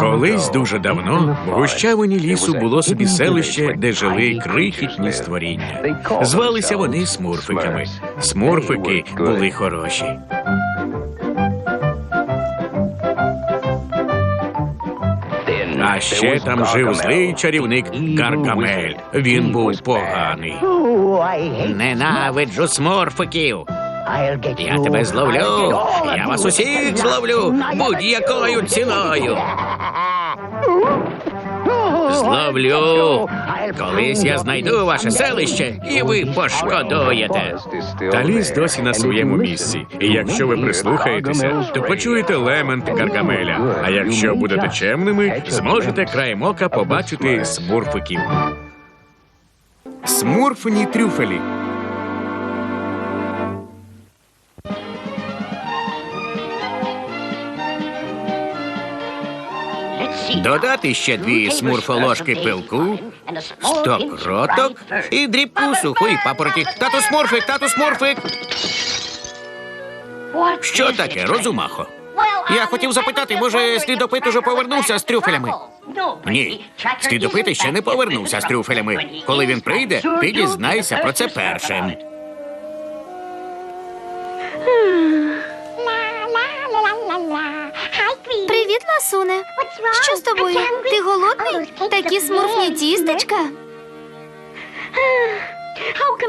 Колись дуже давно в гущавині лісу було собі селище, де жили крихітні створіння. Звалися вони смурфиками. Смурфики були хороші. А ще там жив злий чарівник Гаргамель. Він був поганий. Ненавиджу смурфиків. Я тебе зловлю. Я вас усіх зловлю будь-якою ціною. Зловлю. Колись я знайду ваше селище, і ви пошкодуєте. Та ліс досі на своєму місці. І якщо ви прислухаєтеся, то почуєте лемент Гаргамеля. А якщо будете чемними, зможете краєм ока побачити смурфиків. Смурфні трюфелі. Додати ще дві смурфоложки пилку, сто кроток і дрібку сухої папороті. Тату смурфик, тату смурфик. Що таке, розумахо? Я хотів запитати, може, слідопит уже повернувся з трюфелями? Ні, слідопит ще не повернувся з трюфелями. Коли він прийде, ти дізнайся про це першим. Привіт, ласуне. Що з тобою? Ти голодний? Такі смурфні тістечка.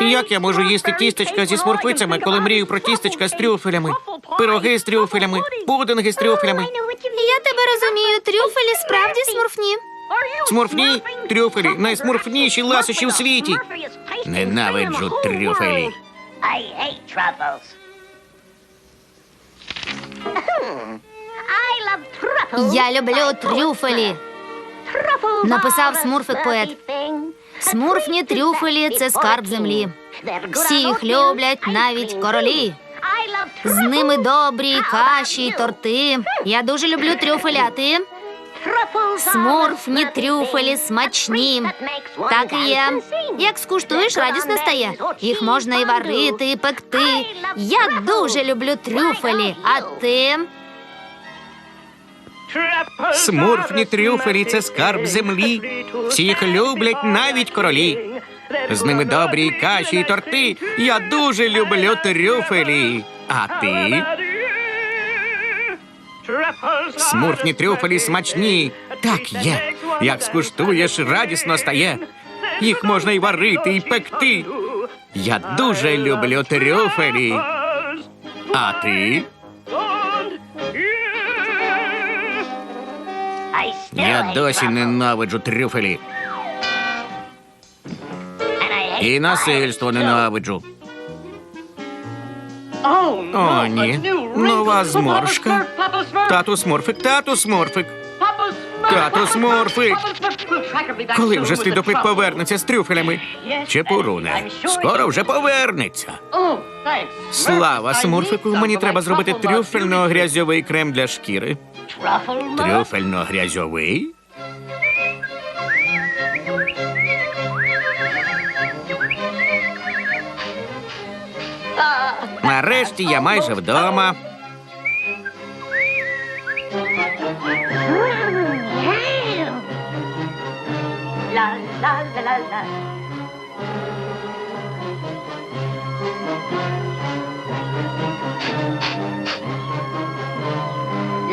Як я можу їсти тістечка зі смурфицями, коли мрію про тістечка з трюфелями? Пироги з трюфелями, пудинги з трюфелями. Я тебе розумію, трюфелі справді смурфні. Смурфні трюфелі найсмурфніші ласощі в світі. Ненавиджу трюфелі. Я люблю трюфелі. Написав смурфик поет. Смурфні трюфелі це скарб землі. Всі їх люблять, навіть королі. З ними добрі каші й торти. Я дуже люблю трюфелі, а ти? Смурфні трюфелі смачні. Так і є. Як скуштуєш, радісно стає. Їх можна і варити, і пекти. Я дуже люблю трюфелі, а ти? Смурфні трюфелі це скарб землі. Всі їх люблять навіть королі. З ними добрі каші і торти. Я дуже люблю трюфелі. А ти? Смурфні трюфелі смачні. Так є. Як скуштуєш, радісно стає. Їх можна і варити, і пекти. Я дуже люблю трюфелі. А ти? Я досі ненавиджу трюфелі. І насильство ненавиджу. О, ні. Нова зморшка. Тату сморфик, тату сморфик. Тату сморфик. Коли вже слідопит повернеться з трюфелями? Чепуруне, скоро вже повернеться. Слава смурфику, мені треба зробити трюфельно-грязьовий крем для шкіри. Трюфельно-грязьовий? Нарешті я майже вдома. La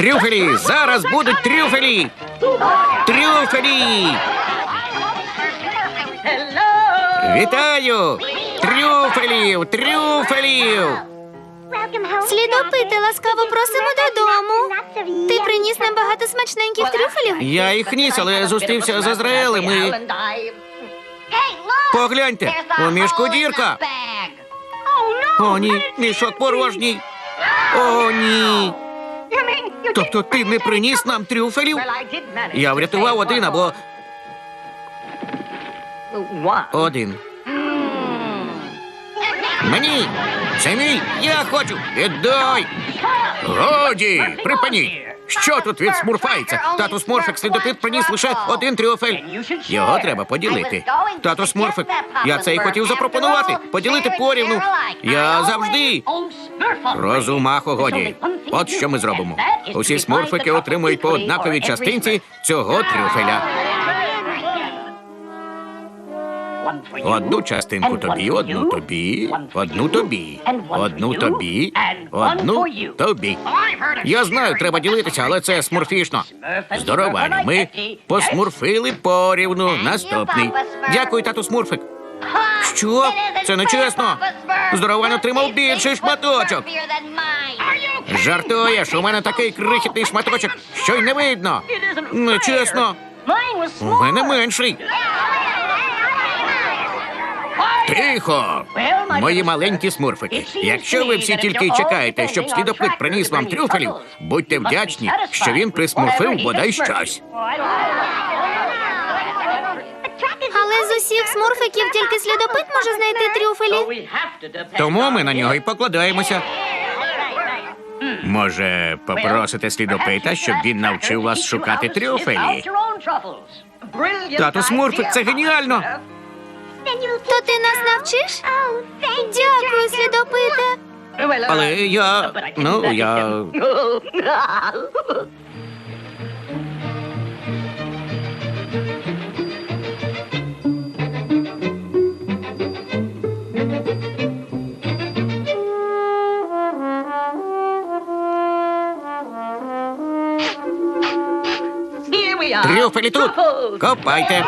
трюфелі! Зараз будуть трюфелі! Трюфелі! Вітаю! Трюфелів! Трюфелів! Слідопити, ласкаво просимо додому. Ти приніс нам багато смачненьких трюфелів? Я їх ніс, але зустрівся з Азраелем і... Погляньте, у мішку дірка. О, ні, мішок порожній. О, ні. Тобто ти не приніс нам трюфелів? Я врятував один або один. Мені! Це мій! Я хочу! Віддай! Годі! Припиніть! Що тут від смурфається? Тату Смурфик слідопит приніс лише один трюфель. Його треба поділити. Тату Смурфик, я це і хотів запропонувати. Поділити порівну. Я завжди. Розумахо годі. От що ми зробимо. Усі смурфики отримують по однаковій частинці цього трюфеля. Одну частинку тобі, одну тобі, одну тобі, одну тобі, одну тобі. Я знаю, треба ділитися, але це смурфішно. Здоровання. Ми посмурфили порівну. Наступний. Дякую, тату Смурфик. Що? Це не чесно. Здоровань отримав більший шматочок. Жартуєш, у мене такий крихітний шматочок, що й не видно. Нечесно. У мене менший. Тихо! Мої маленькі смурфики. Якщо ви всі тільки й чекаєте, щоб слідопит приніс вам трюфелів, будьте вдячні, що він присмурфив бодай щось. Але з усіх смурфиків тільки слідопит може знайти трюфелі. Тому ми на нього і покладаємося. Може, попросите слідопита, щоб він навчив вас шукати трюфелі? Тату Смурфик, це геніально! То ти нас навчиш? Дякую, слідопите. Але я. Ну, я. Трюфелі тут! Копайте!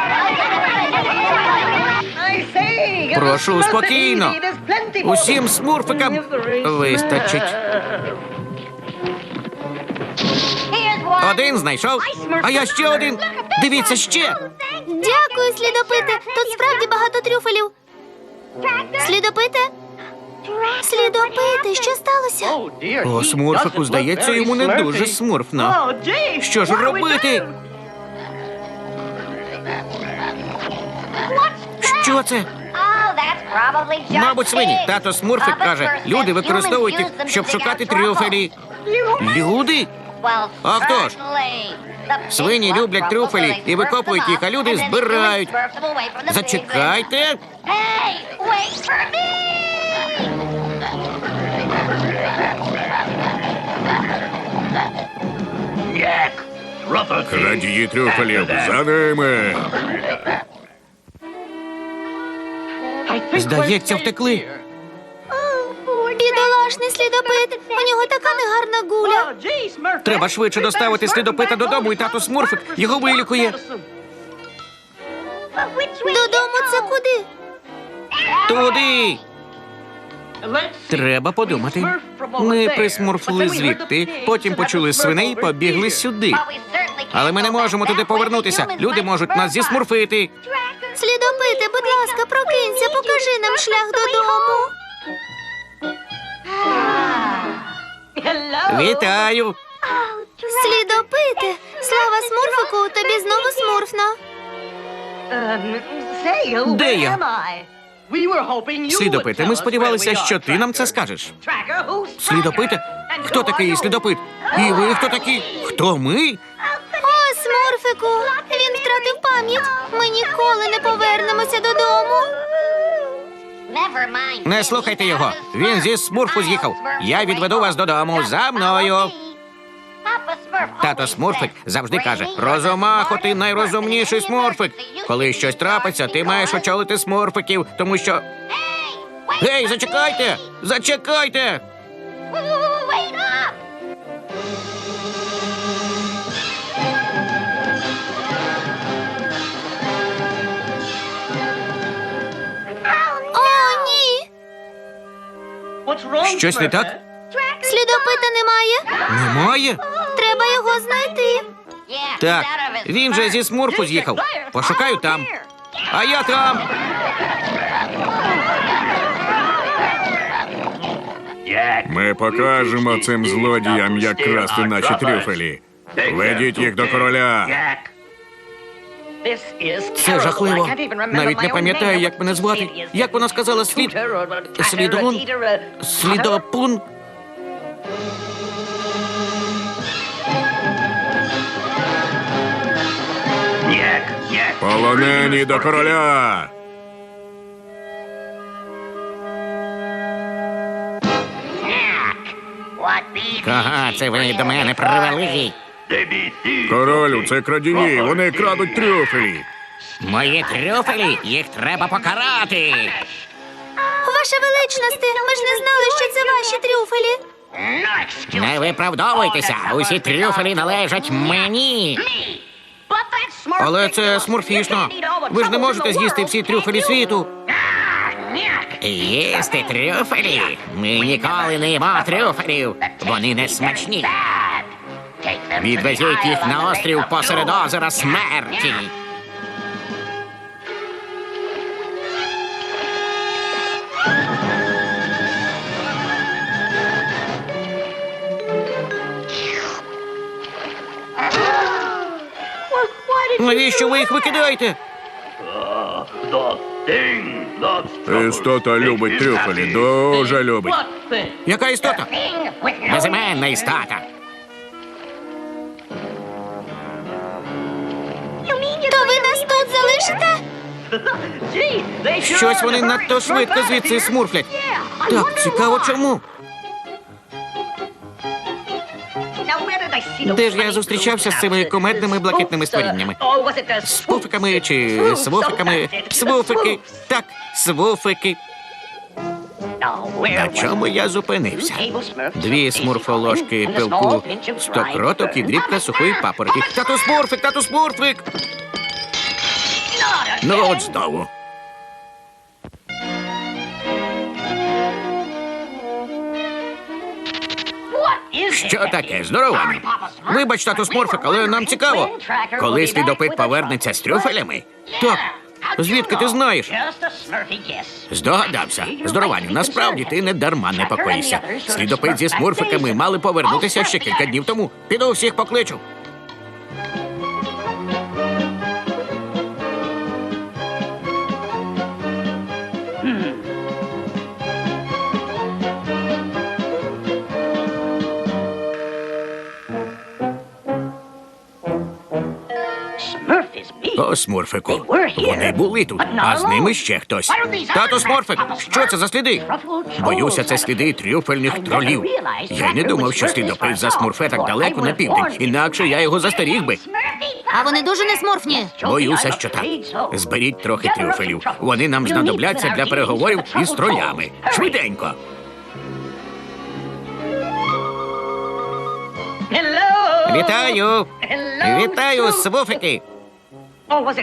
Прошу, спокійно. Усім смурфикам вистачить. Один знайшов, а я ще один. Дивіться ще. Дякую, слідопите. Тут справді багато трюфелів. Слідопите? Слідопите, що сталося? О, смурфику, здається, йому не дуже смурфно. Що ж робити? Що це? Мабуть, свині. Тато Смурфик каже, люди використовують їх, щоб шукати трюфелі. Люди? А хто ж? Свині люблять трюфелі і викопують їх, а люди збирають. Зачекайте. Крадії трюфелів за ними. Здається, втекли. Бідолашний слідопит. У нього така негарна гуля. Треба швидше доставити слідопита додому, і тату Смурфик його вилікує. Додому це куди? Туди. Треба подумати. Ми присмурфли звідти, потім почули свиней і побігли сюди. Але ми не можемо туди повернутися. Люди можуть нас зісмурфити. Слідопите, будь ласка, прокинься, покажи нам шлях додому. Вітаю. Слідопите, слава смурфику, тобі знову смурфно. Де я? Слідопите, ми сподівалися, що ти нам це скажеш. Слідопите? Хто такий слідопит? І ви хто такі? Хто ми? О, він втратив пам'ять. Ми ніколи не повернемося додому. Не слухайте його. Він зі смурфу з'їхав. Я відведу вас додому за мною. Тато Смурфик завжди каже: Розумахо, ти найрозумніший смурфик. Коли щось трапиться, ти маєш очолити смурфиків, тому що. Гей, зачекайте! Зачекайте! Щось не так? Слідопита немає. Немає? Треба його знайти. Так, він же зі смурфу з'їхав. Пошукаю там. А я там. Ми покажемо цим злодіям, як красти наші трюфелі. Ведіть їх до короля. Це жахливо. Навіть не пам'ятаю, як мене звати. Як вона сказала слід. Слідун? Слідопун? Полонені до короля. Ага, це ви до мене привели. Королю, це крадії, вони крадуть трюфелі. Мої трюфелі, їх треба покарати. Ваша величність, ми ж не знали, що це ваші трюфелі. Не виправдовуйтеся, усі трюфелі належать мені. Але це смурфішно. Ви ж не можете з'їсти всі трюфелі світу. Їсти трюфелі? Ми ніколи не їмо трюфелів. Вони не смачні. Відвезіть їх на острів посеред озера смерті. Навіщо ви їх викидаєте? Істота любить трюфелі, дуже любить. Яка істота? Безіменна істота. Тут? Щось вони надто швидко звідси смурфлять. Так, цікаво чому. Де ж я зустрічався з цими кумедними блакитними створіннями? З чи свуфиками? Свуфики. Так, свуфики. На чому я зупинився? Дві смурфоложки пилку, сто кроток і дрібка сухої папорки. Тату смурфик, тату смурфик! Ну от знову. Що таке? Здоровані. Вибач, тату смурфик, але нам цікаво. Коли слідопит повернеться з трюфелями? Так. Звідки ти знаєш? Здогадався. Здоровані, насправді ти не дарма непокоїшся. Слідопит зі смурфиками мали повернутися ще кілька днів тому. Піду всіх покличу. О, смурфику. Вони були тут, а з ними ще хтось. Тато смурфик, що це за сліди? Боюся, це сліди трюфельних тролів. Я й не думав, що слідопит за смурфе так далеко на південь. Інакше я його застеріг би. А вони дуже несмурфні. Боюся, що так. Зберіть трохи трюфелів. Вони нам знадобляться для переговорів із тролями. Швиденько. Вітаю! Вітаю, смуфики!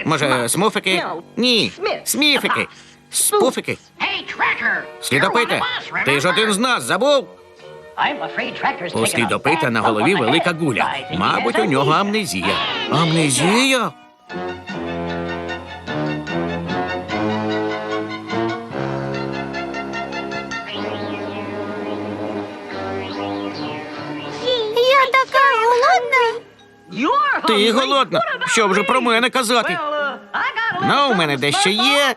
Може, смуфики? Ні, сміфики. Спуфики. Слідопите, ти ж один з нас забув? У слідопита на голові велика гуля. Мабуть, у нього амнезія. Амнезія? Ти голодна. Що вже про мене казати? Ну, у мене дещо є.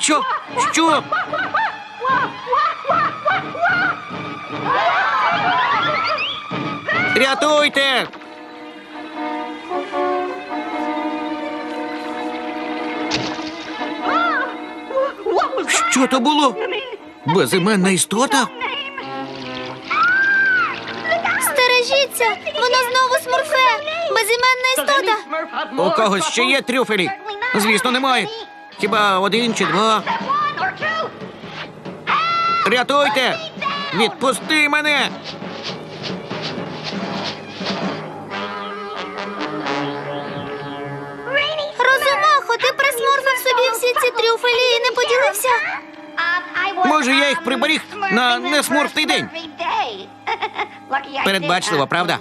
Що? Що? Рятуйте! Що то було? Безіменна істота? Стережіться, воно знову смурфе. Безіменна істота. У когось ще є трюфелі? Звісно, немає. Хіба один чи два? Рятуйте! Відпусти мене! Розумахо, ти присмурфив собі всі ці трюфелі і не поділився. Може, я їх приберіг на несмурфний день? Передбачливо, правда?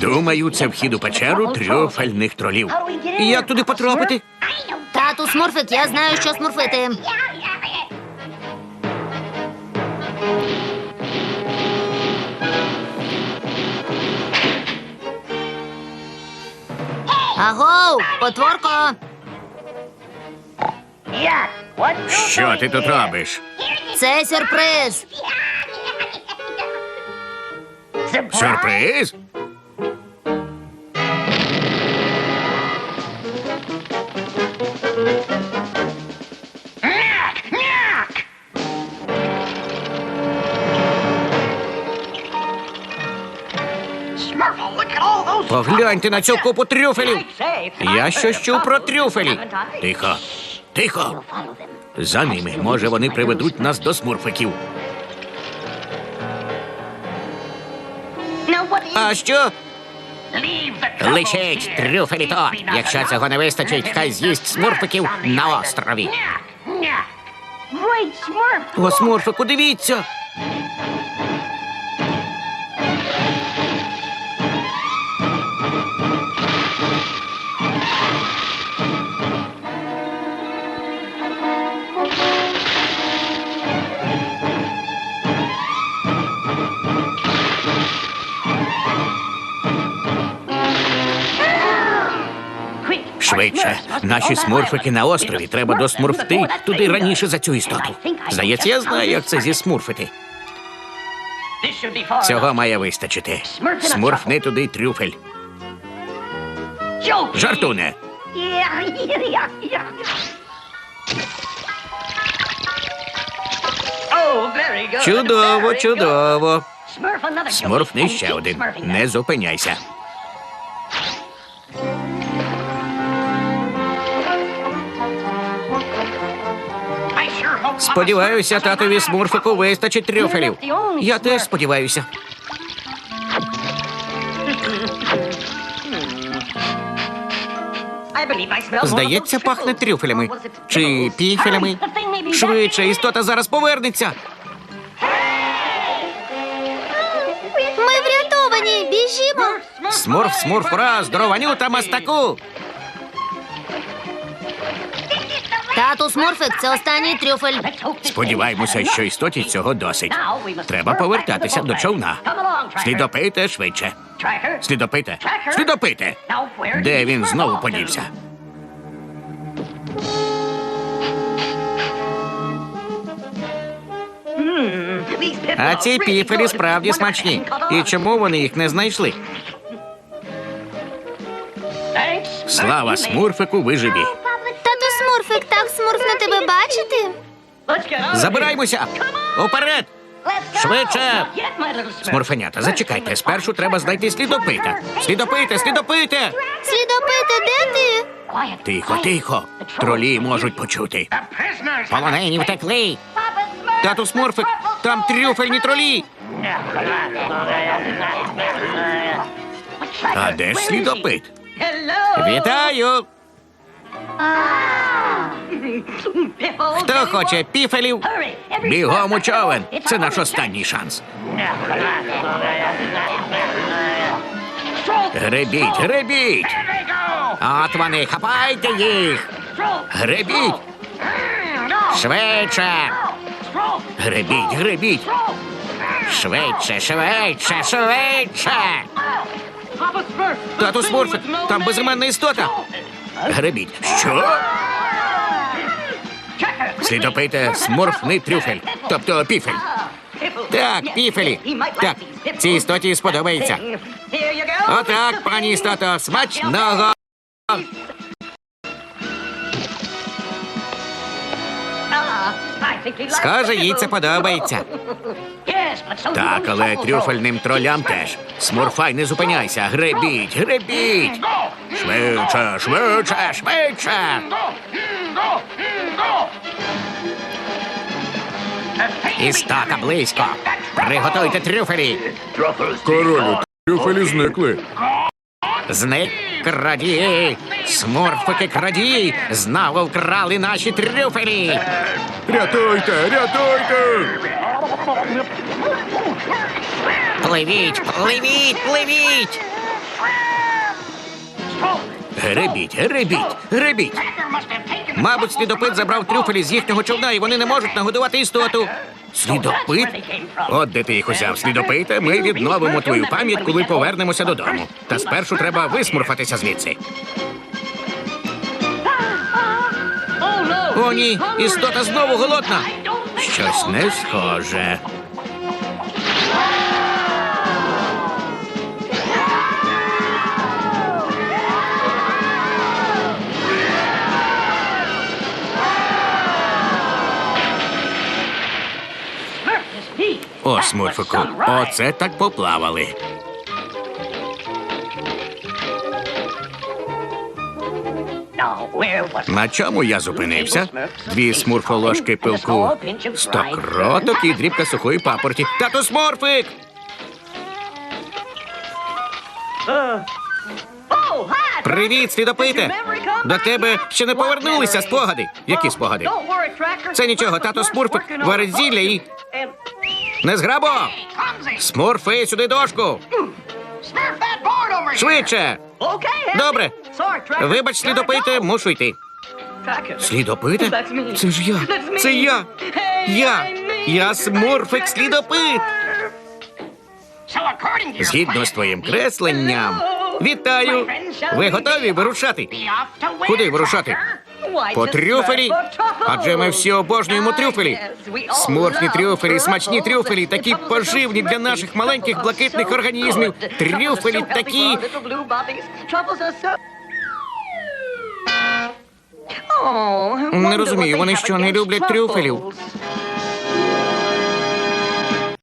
Думаю, це вхід у печеру трюфельних тролів. І як туди потрапити? Тату Смурфик, я знаю, що смурфити. Агоу, потворко! Що ти тут робиш? Це сюрприз. Сюрприз? Погляньте на цю купу трюфелів. Я щось чув про трюфелі. Тихо, тихо. За ними, може, вони приведуть нас до смурфиків. А що? Личить трюфелі то. Якщо цього не вистачить, хай з'їсть смурфиків на острові. О, смурфику, дивіться. Швидше, наші смурфики на острові. Треба досмурфти туди раніше за цю істоту. Здається, я знаю, як це зісмурфити. Цього має вистачити. Смурфни туди трюфель. Жартуне. Чудово, чудово. Смурфни ще один. Не зупиняйся. Сподіваюся, татові смурфику вистачить трюфелів. Я теж сподіваюся. Здається, пахне трюфелями. Чи піфелями. Швидше, істота зараз повернеться. Ми врятовані, біжімо. Смурф, смурф, ура, здорованюта мастаку. Тату Смурфик, це останній трюфель. Сподіваємося, що істоті цього досить. Треба повертатися до човна. Слідопите швидше. Слідопите. Слідопите. Де він знову подівся? А ці піфелі справді смачні. І чому вони їх не знайшли? Слава смурфику, ви живі. Тату Смурфик, так смурфно тебе бачити. Забираємося! Уперед! Швидше! Смурфенята, зачекайте. Спершу треба знайти слідопита. Слідопите, слідопите! Слідопите, де ти? Тихо, тихо. Тролі можуть почути. Полонені втекли. Тату Смурфик, там трюфельні тролі. А де ж слідопит? Вітаю! Хто хоче піфелів? Бігом у човен. Це наш останній шанс. Гребіть, гребіть! От вони, хапайте їх! Гребіть! Швидше! Гребіть, гребіть! Швидше, швидше, швидше! Тату Смурфик, там безіменна істота! Гребіть. Що? Слідопите смурфний трюфель, тобто піфель. Так, піфелі. Так, цій істоті сподобається. Отак, пані істото, смачного! Схоже, їй це подобається. Так, але трюфельним тролям теж. Смурфай, не зупиняйся. Гребіть, гребіть. Швидше, швидше, швидше. Істота близько. Приготуйте трюфелі. Королю, трюфелі зникли. Зник крадії. Смурфики крадії. Знову вкрали наші трюфелі. Рятуйте, рятуйте! Пливіть, пливіть, пливіть. Гребіть, гребіть, гребіть. Мабуть, слідопит забрав трюфелі з їхнього човна, і вони не можуть нагодувати істоту. Слідопит? От де ти їх узяв, слідопите, ми відновимо твою пам'ять, коли повернемося додому. Та спершу треба висмурфатися звідси. О, ні, істота знову голодна. Щось не схоже. О, смурфику, оце так поплавали. На чому я зупинився? Дві смурфоложки пилку, сто кроток і дрібка сухої папорті. Тато смурфик! Привіт, слідопите! До тебе ще не повернулися спогади. Які спогади? Це нічого, тато смурфик варить зілля і. Незграбо! Смурфи сюди дошку! Швидше! Добре. Вибач, слідопите, мушу йти. Слідопите? Це ж я. Це я. Я. Я смурфик слідопит. Згідно з твоїм кресленням. Вітаю! Ви готові вирушати? Куди вирушати? По трюфелі? Адже ми всі обожнюємо трюфелі. Смурфні трюфелі, смачні трюфелі, такі поживні для наших маленьких блакитних організмів. Трюфелі такі. Не розумію, вони що, не люблять трюфелів?